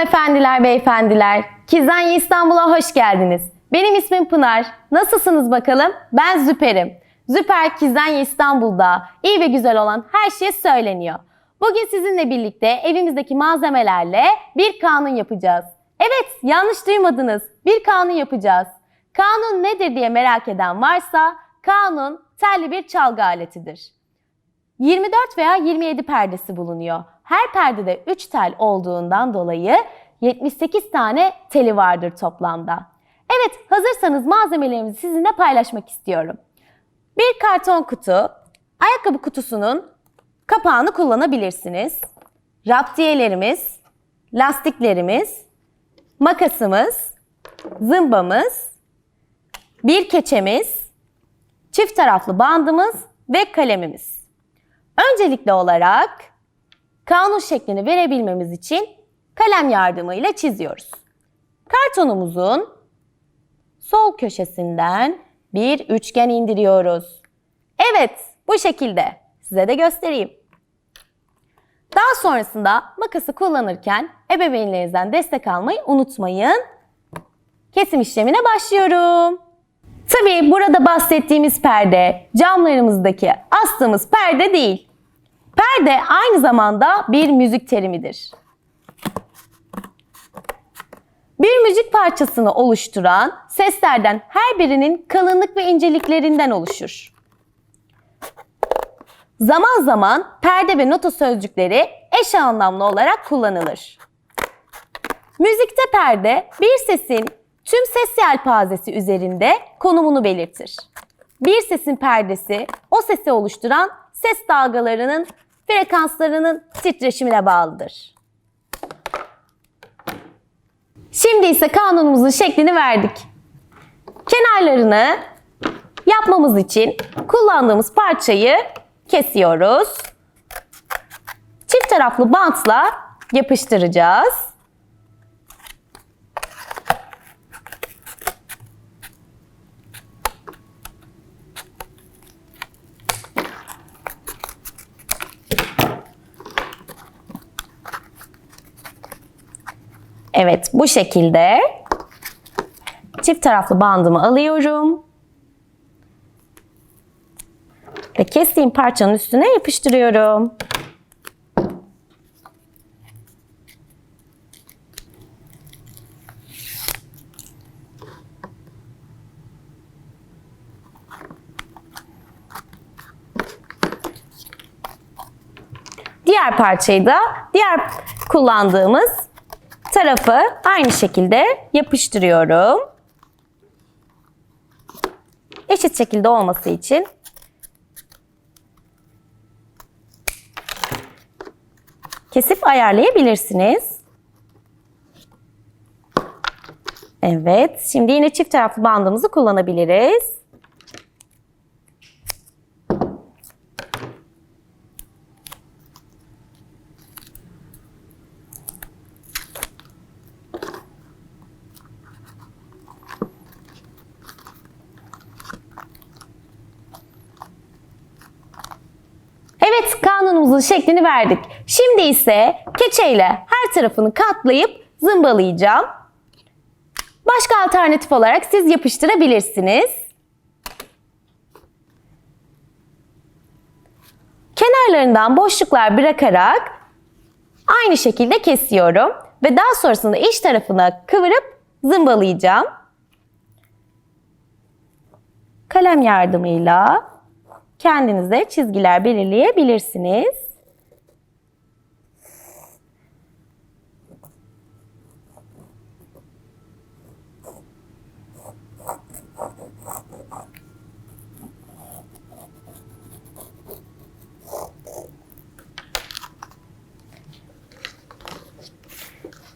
Hanımefendiler, beyefendiler, Kizanya İstanbul'a hoş geldiniz. Benim ismim Pınar. Nasılsınız bakalım? Ben Züper'im. Züper Kizanya İstanbul'da iyi ve güzel olan her şey söyleniyor. Bugün sizinle birlikte evimizdeki malzemelerle bir kanun yapacağız. Evet, yanlış duymadınız. Bir kanun yapacağız. Kanun nedir diye merak eden varsa, kanun telli bir çalgı aletidir. 24 veya 27 perdesi bulunuyor. Her perdede 3 tel olduğundan dolayı 78 tane teli vardır toplamda. Evet, hazırsanız malzemelerimizi sizinle paylaşmak istiyorum. Bir karton kutu, ayakkabı kutusunun kapağını kullanabilirsiniz. Raptiyelerimiz, lastiklerimiz, makasımız, zımbamız, bir keçemiz, çift taraflı bandımız ve kalemimiz. Öncelikli olarak kanun şeklini verebilmemiz için kalem yardımıyla çiziyoruz. Kartonumuzun sol köşesinden bir üçgen indiriyoruz. Evet, bu şekilde. Size de göstereyim. Daha sonrasında makası kullanırken ebeveynlerinizden destek almayı unutmayın. Kesim işlemine başlıyorum. Tabii burada bahsettiğimiz perde camlarımızdaki astığımız perde değil. Perde aynı zamanda bir müzik terimidir. Bir müzik parçasını oluşturan seslerden her birinin kalınlık ve inceliklerinden oluşur. Zaman zaman perde ve nota sözcükleri eş anlamlı olarak kullanılır. Müzikte perde bir sesin tüm ses yelpazesi üzerinde konumunu belirtir. Bir sesin perdesi o sesi oluşturan ses dalgalarının frekanslarının titreşimine bağlıdır. Şimdi ise kanunumuzun şeklini verdik. Kenarlarını yapmamız için kullandığımız parçayı kesiyoruz. Çift taraflı bantla yapıştıracağız. Evet, bu şekilde çift taraflı bandımı alıyorum. Ve kestiğim parçanın üstüne yapıştırıyorum. Diğer parçayı da diğer kullandığımız tarafı aynı şekilde yapıştırıyorum. Eşit şekilde olması için kesip ayarlayabilirsiniz. Evet, şimdi yine çift taraflı bandımızı kullanabiliriz. Evet kanunumuzun şeklini verdik. Şimdi ise keçeyle her tarafını katlayıp zımbalayacağım. Başka alternatif olarak siz yapıştırabilirsiniz. Kenarlarından boşluklar bırakarak aynı şekilde kesiyorum ve daha sonrasında iç tarafına kıvırıp zımbalayacağım. Kalem yardımıyla kendinize çizgiler belirleyebilirsiniz.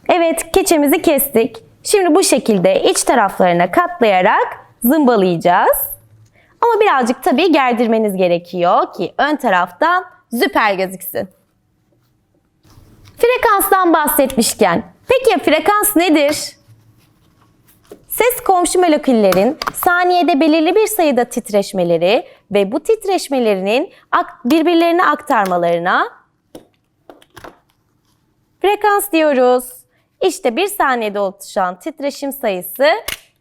Evet, keçemizi kestik. Şimdi bu şekilde iç taraflarına katlayarak zımbalayacağız. Ama birazcık tabii gerdirmeniz gerekiyor ki ön taraftan süper gözüksün. Frekanstan bahsetmişken, peki ya frekans nedir? Ses komşu moleküllerin saniyede belirli bir sayıda titreşmeleri ve bu titreşmelerinin birbirlerine aktarmalarına frekans diyoruz. İşte bir saniyede oluşan titreşim sayısı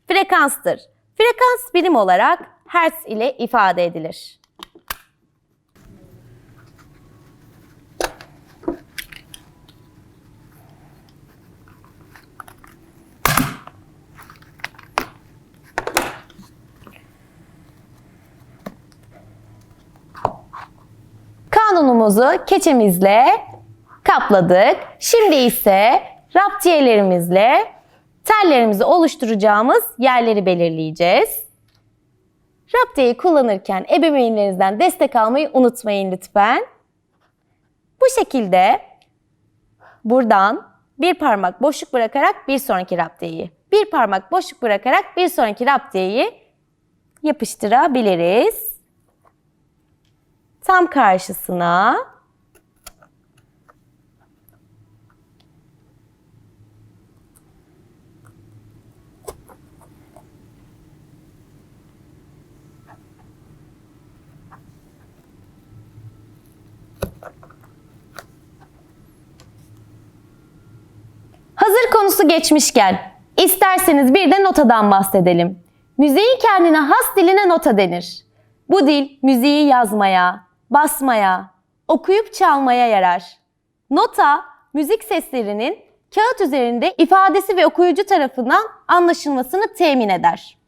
frekanstır. Frekans birim olarak hertz ile ifade edilir. Kanunumuzu keçemizle kapladık. Şimdi ise raptiyelerimizle tellerimizi oluşturacağımız yerleri belirleyeceğiz. Raptiyeyi kullanırken ebeveynlerinizden destek almayı unutmayın lütfen. Bu şekilde buradan bir parmak boşluk bırakarak bir sonraki raptiyeyi, bir parmak boşluk bırakarak bir sonraki raptiyeyi yapıştırabiliriz. Tam karşısına Hazır konusu geçmişken isterseniz bir de notadan bahsedelim. Müziğin kendine has diline nota denir. Bu dil müziği yazmaya, basmaya, okuyup çalmaya yarar. Nota, müzik seslerinin kağıt üzerinde ifadesi ve okuyucu tarafından anlaşılmasını temin eder.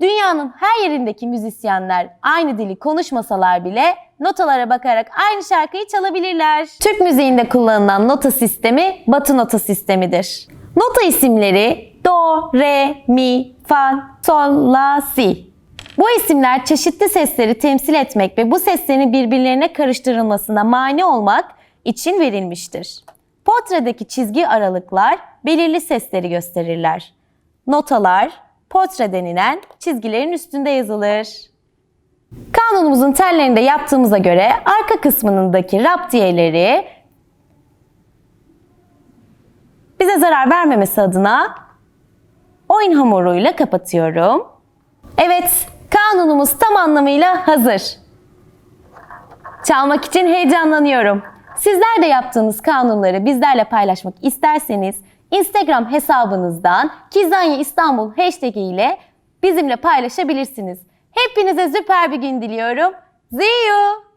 Dünyanın her yerindeki müzisyenler aynı dili konuşmasalar bile notalara bakarak aynı şarkıyı çalabilirler. Türk müziğinde kullanılan nota sistemi Batı nota sistemidir. Nota isimleri Do, Re, Mi, Fa, Sol, La, Si. Bu isimler çeşitli sesleri temsil etmek ve bu seslerin birbirlerine karıştırılmasına mani olmak için verilmiştir. Portredeki çizgi aralıklar belirli sesleri gösterirler. Notalar portre denilen çizgilerin üstünde yazılır. Kanunumuzun tellerinde yaptığımıza göre arka kısmındaki raptiyeleri bize zarar vermemesi adına oyun hamuruyla kapatıyorum. Evet, kanunumuz tam anlamıyla hazır. Çalmak için heyecanlanıyorum. Sizler de yaptığınız kanunları bizlerle paylaşmak isterseniz Instagram hesabınızdan Kizanya İstanbul hashtag ile bizimle paylaşabilirsiniz. Hepinize süper bir gün diliyorum. See you!